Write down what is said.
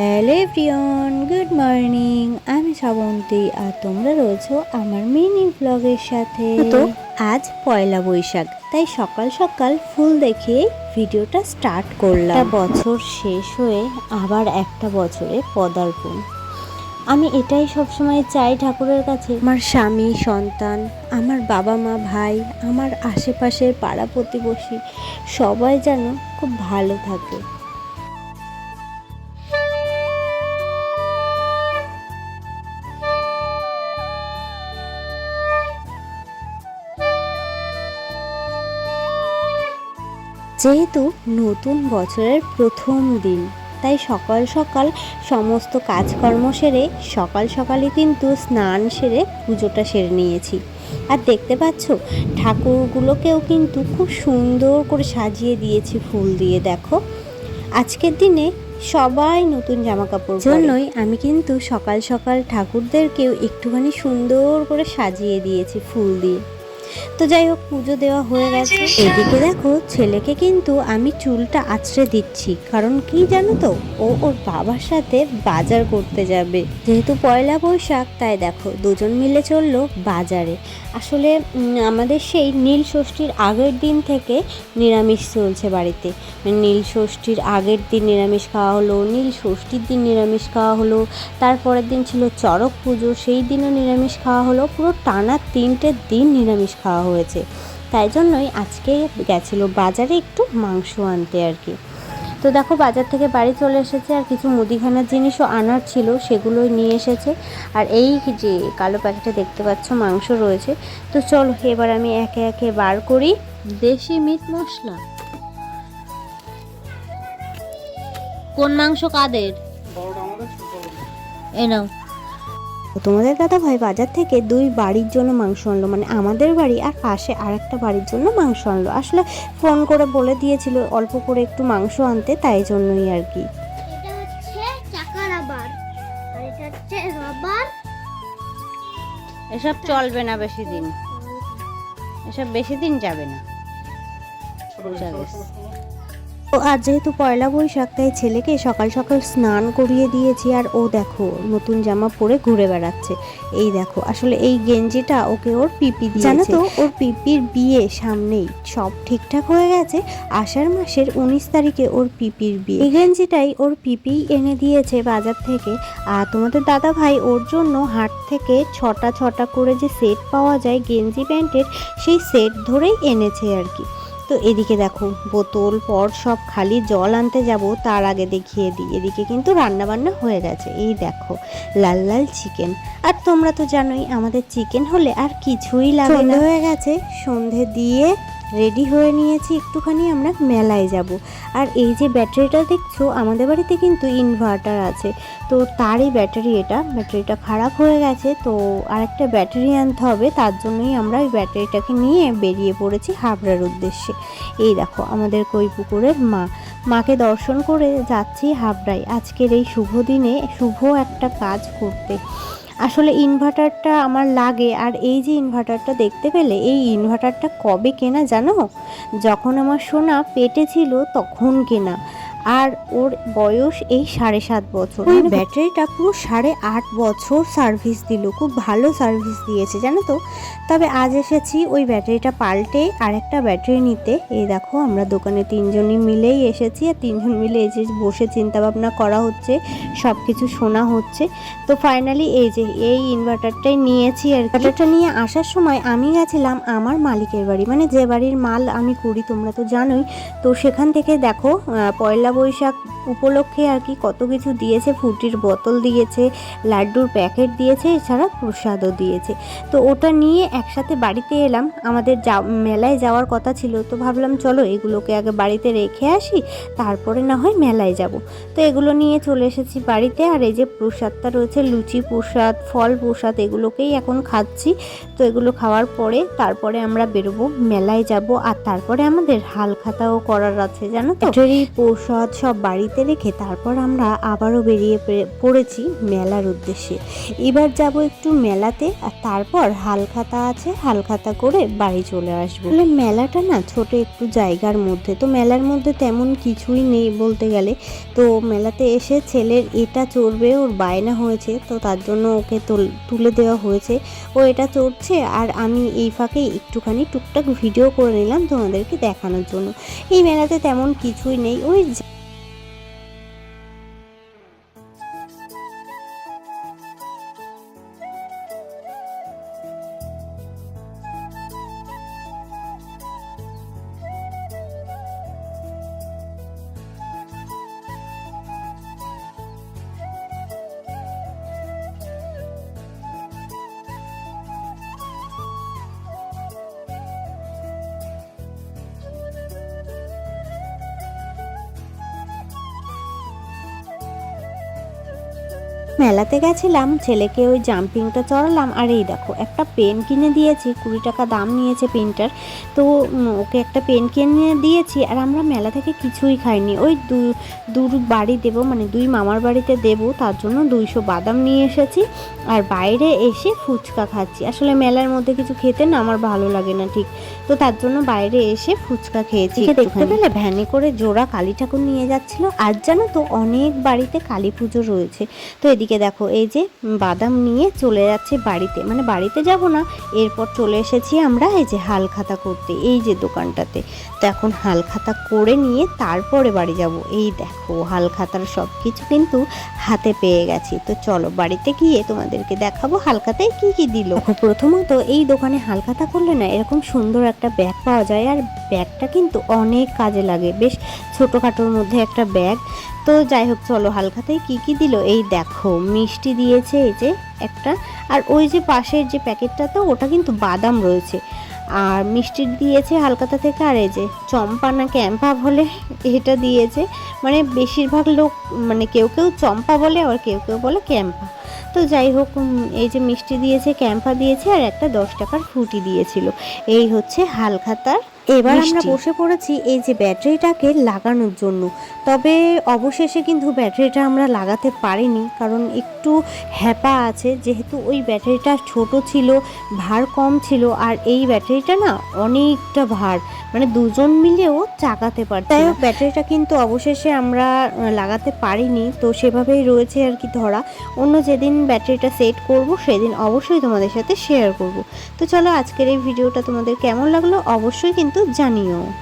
Hello everyone good morning. আমি শ্রাবন্তী আর তোমরা রয়েছো আমার মিনি ব্লগের সাথে। তো। আজ পয়লা বৈশাখ তাই সকাল সকাল ফুল দেখে ভিডিওটা স্টার্ট করলাম। বছর শেষ হয়ে আবার একটা বছরে পদার্পণ। আমি এটাই সবসময় চাই ঠাকুরের কাছে। আমার স্বামী সন্তান আমার বাবা মা ভাই আমার আশেপাশের পাড়া প্রতিবেশী সবাই যেন খুব ভালো থাকে। যেহেতু নতুন বছরের প্রথম দিন, তাই সকাল সকাল সমস্ত কাজকর্ম সেরে সকাল সকালে কিন্তু স্নান সেরে পুজোটা সেরে নিয়েছি। আর দেখতে পাচ্ছ, ঠাকুরগুলোকেও কিন্তু খুব সুন্দর করে সাজিয়ে দিয়েছি ফুল দিয়ে, দেখো। আজকের দিনে সবাই নতুন জামা কাপড় জন্যই আমি কিন্তু সকাল সকাল ঠাকুরদেরকেও একটুখানি সুন্দর করে সাজিয়ে দিয়েছি ফুল দিয়ে। তো যাই হোক, পুজো দেওয়া হয়ে গেছে। এদিকে দেখো, ছেলেকে কিন্তু আমি চুলটা আছড়ে দিচ্ছি। কারণ কি জানো তো? ও ওর বাবার সাথে বাজার করতে যাবে। যেহেতু পয়লা বৈশাখ, তাই দেখো, দুজন মিলে চলল বাজারে। আসলে আমাদের সেই নীল ষষ্ঠীর আগের দিন থেকে নিরামিষ চলছে বাড়িতে। নীল ষষ্ঠীর আগের দিন নিরামিষ খাওয়া হলো, নীল ষষ্ঠীর দিন নিরামিষ খাওয়া হলো, তারপরের দিন ছিল চড়ক পুজো, সেই দিনও নিরামিষ খাওয়া হলো, পুরো টানা তিনটে দিন নিরামিষ খাওয়া হয়েছে। তাই জন্যই আজকে গেছিল বাজারে একটু মাংস আনতে আর কি। তো দেখো বাজার থেকে বাড়ি চলে এসেছে আর কিছু মুদিখানার জিনিসও আনার ছিল সেগুলোই নিয়ে এসেছে। আর এই যে কালো প্যাকেটে দেখতে পাচ্ছ মাংস রয়েছে। তো চলো এবার আমি একে একে বার করি। দেশি মিট মশলা। কোন মাংস কাদের? এ নাও। তোমাদের দাদা ভাই বাজার থেকে দুই বাড়ির জন্য মাংস আনলো। মানে আমাদের বাড়ি আর পাশে আরেকটা বাড়ির জন্য মাংস আনলো। আসলে ফোন করে বলে দিয়েছিল অল্প করে একটু মাংস আনতে তাই জন্যই আর কি। আর এসব চলবে না বেশি দিন। এসব বেশি দিন যাবে না। ও আর যেহেতু পয়লা বৈশাখ তাই ছেলেকে সকাল সকাল স্নান করিয়ে দিয়েছি আর ও দেখো নতুন জামা পরে ঘুরে বেড়াচ্ছে। এই দেখো আসলে এই গেঞ্জিটা ওকে ওর পিপি দিয়ে জানো তো ওর পিপির বিয়ে সামনেই সব ঠিকঠাক হয়ে গেছে। আষাঢ় মাসের উনিশ তারিখে ওর পিপির বিয়ে। এই গেঞ্জিটাই ওর পিপি এনে দিয়েছে বাজার থেকে। আর তোমাদের দাদা ভাই ওর জন্য হাট থেকে ছটা ছটা করে যে সেট পাওয়া যায় গেঞ্জি প্যান্টের সেই সেট ধরেই এনেছে আর কি। তো এদিকে দেখো, বোতল পর সব খালি, জল আনতে যাব, তার আগে দেখিয়ে দিই। এদিকে কিন্তু রান্না বান্না হয়ে গেছে। এই দেখো, লাল লাল চিকেন। আর তোমরা তো জানোই, আমাদের চিকেন হলে আর কিছুই লাগে না। হয়ে গেছে সন্ধে দিয়ে রেডি হয়ে নিয়েছি, একটুখানি আমরা মেলায় যাব। আর এই যে ব্যাটারিটা দেখছ, আমাদের বাড়িতে কিন্তু ইনভার্টার আছে। তো তারই ব্যাটারি এটা, ব্যাটারিটা খারাপ হয়ে গেছে, তো আরেকটা ব্যাটারি আনতে হবে, তার জন্যই আমরা ওই ব্যাটারিটাকে নিয়ে বেরিয়ে পড়েছি হাবড়ার উদ্দেশ্যে। এই দেখো, আমাদের কই পুকুরের মা। মাকে দর্শন করে যাচ্ছি হাবড়ায়। আজকের এই শুভ দিনে, শুভ একটা কাজ করতে। আসলে ইনভার্টারটা আমার লাগে, আর এই যে ইনভার্টারটা দেখতে পেলে, এই ইনভার্টারটা কবে কেনা জানো? যখন আমার সোনা পেটে ছিল তখন কেনা। আর ওর বয়স এই সাড়ে সাত বছর। ওই ব্যাটারিটা পুরো সাড়ে আট বছর সার্ভিস দিল খুব ভালো সার্ভিস দিয়েছে জানো তো? তবে আজ এসেছি ওই ব্যাটারিটা পাল্টে আরেকটা ব্যাটারি নিতে। এই দেখো আমরা দোকানে তিনজনই মিলেই এসেছি আর তিনজন মিলে এই যে বসে চিন্তা ভাবনা করা হচ্ছে সব কিছু শোনা হচ্ছে। তো ফাইনালি এই যে এই ইনভার্টারটাই নিয়েছি আর ইনভার্টারটা নিয়ে আসার সময় আমি গেছিলাম আমার মালিকের বাড়ি। মানে যে বাড়ির মাল আমি করি তোমরা তো জানোই। তো সেখান থেকে দেখো পয়লা বৈশাখ উপলক্ষে আর কি কত কিছু দিয়েছে ফুটির বোতল দিয়েছে লাড্ডুর প্যাকেট দিয়েছে এছাড়া প্রসাদও দিয়েছে। তো ওটা নিয়ে একসাথে বাড়িতে এলাম। আমাদের যা মেলায় যাওয়ার কথা ছিল তো ভাবলাম চলো এগুলোকে আগে বাড়িতে রেখে আসি তারপরে না হয় মেলায় যাব। তো এগুলো নিয়ে চলে এসেছি বাড়িতে আর এই যে প্রসাদটা রয়েছে লুচি প্রসাদ ফল প্রসাদ এগুলোকেই এখন খাচ্ছি। তো এগুলো খাওয়ার পরে তারপরে আমরা বেরোবো মেলায় যাব আর তারপরে আমাদের হাল খাতাও করার আছে জানো তো? ব্যাটারি প্রসাদ সব বাড়িতে রেখে তারপর আমরা আবারও বেরিয়ে পড়েছি মেলার উদ্দেশ্যে। এবার যাব একটু মেলাতে, আর তারপর হালখাতা আছে, হালখাতা করে বাড়ি চলে আসব। মেলাটা না ছোট একটু জায়গার মধ্যে, তো মেলার মধ্যে তেমন কিছুই নেই বলতে গেলে। তো মেলাতে এসে ছেলের এটা চড়বে, ওর বায়না হয়েছে, তো তার জন্য ওকে তুলে দেওয়া হয়েছে। ও এটা চড়ছে, আর আমি এই ফাঁকে একটুখানি টুকটাক ভিডিও করে নিলাম তোমাদেরকে দেখানোর জন্য। এই মেলাতে তেমন কিছুই নেই, ওই মেলাতে গেছিলাম ছেলেকে ওই জাম্পিংটা চড়ালাম আর এই দেখো একটা পেন কিনে দিয়েছি কুড়ি টাকা দাম নিয়েছে পেনটার তো ওকে একটা পেন কিনে দিয়েছি আর আমরা মেলা থেকে কিছুই খাইনি। ওই দু দূর বাড়ি দেবো মানে দুই মামার বাড়িতে দেবো তার জন্য দুইশো বাদাম নিয়ে এসেছি আর বাইরে এসে ফুচকা খাচ্ছি। আসলে মেলার মধ্যে কিছু খেতে না আমার ভালো লাগে না ঠিক। তো তার জন্য বাইরে এসে ফুচকা খেয়েছি দেখতে পেলে ভ্যানে করে জোড়া কালী ঠাকুর নিয়ে যাচ্ছিল। আর জানো তো অনেক বাড়িতে কালী পুজো রয়েছে। তো এদিকে দেখো, এই যে বাদাম নিয়ে চলে যাচ্ছে বাড়িতে। মানে বাড়িতে যাব না, এরপর চলে এসেছি আমরা এই যে হাল খাতা করতে, এই যে দোকানটাতে। তো এখন হাল খাতা করে নিয়ে তারপরে বাড়ি যাব। এই দেখো হাল খাতার সব কিছু কিন্তু হাতে পেয়ে গেছি। তো চলো বাড়িতে গিয়ে তোমাদেরকে দেখাবো হালখাতায় কি কি দিল। প্রথমত এই দোকানে হালখাতা করলে না এরকম সুন্দর একটা ব্যাগ পাওয়া যায়, আর ব্যাগটা কিন্তু অনেক কাজে লাগে। বেশ ছোটোখাটোর মধ্যে একটা ব্যাগ। তো যাই হোক, চলো হালখাতায় কি কি দিল, এই দেখো। মিষ্টি দিয়েছে এই যে একটা। আর ওই যে পাশের যে প্যাকেটটা তো ওটা কিন্তু বাদাম রয়েছে। আর মিষ্টি দিয়েছে হালকাতা থেকে, আর এই যে চম্পা না ক্যাম্পা বলে এটা দিয়েছে। মানে বেশিরভাগ লোক মানে কেউ কেউ চম্পা বলে, আবার কেউ কেউ বলে ক্যাম্পা। তো যাই হোক এই যে মিষ্টি দিয়েছে, ক্যাম্পা দিয়েছে, আর একটা দশ টাকার ফুটি দিয়েছিল। এই হচ্ছে হালখাতার এবার আমরা বসে পড়েছি এই যে ব্যাটারিটাকে লাগানোর জন্য। তবে অবশেষে কিন্তু ব্যাটারিটা আমরা লাগাতে পারিনি কারণ একটু হ্যাপা আছে। যেহেতু ওই ব্যাটারিটা ছোট ছিল ভার কম ছিল আর এই ব্যাটারিটা না অনেকটা ভার মানে দুজন মিলেও চাকাতে পারছে তাই হোক ব্যাটারিটা কিন্তু অবশেষে আমরা লাগাতে পারিনি। তো সেভাবেই রয়েছে আর কি ধরা। অন্য যেদিন ব্যাটারিটা সেট করব সেদিন অবশ্যই তোমাদের সাথে শেয়ার করব। তো চলো আজকের এই ভিডিওটা তোমাদের কেমন লাগল? অবশ্যই জানিও।